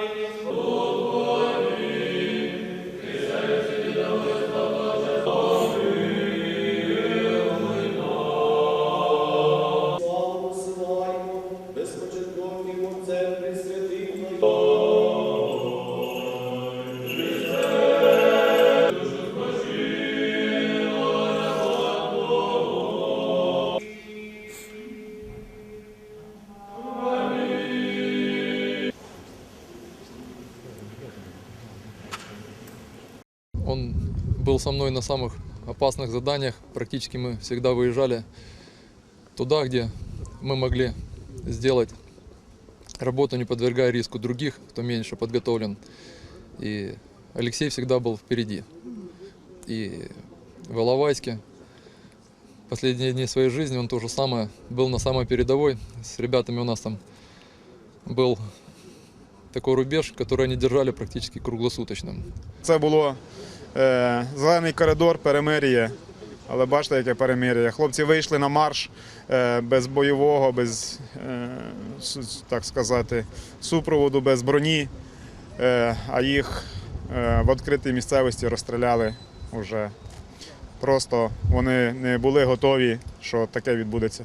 ladies. Был со мной на самых опасных заданиях. Практически мы всегда выезжали туда, где мы могли сделать работу, не подвергая риску других, кто меньше подготовлен. И Алексей всегда был впереди. И в Иловайске последние дни своей жизни он то же самое был на самой передовой. С ребятами у нас там был такой рубеж, который они держали практически круглосуточно. Це було е, зелений коридор, перемир'я. Але бачите, яке перемир'я. Хлопці вийшли на марш е, без бойового, без е, так сказати, супроводу, без броні, е, а їх е, в відкритій місцевості розстріляли вже. Просто вони не були готові, що таке відбудеться.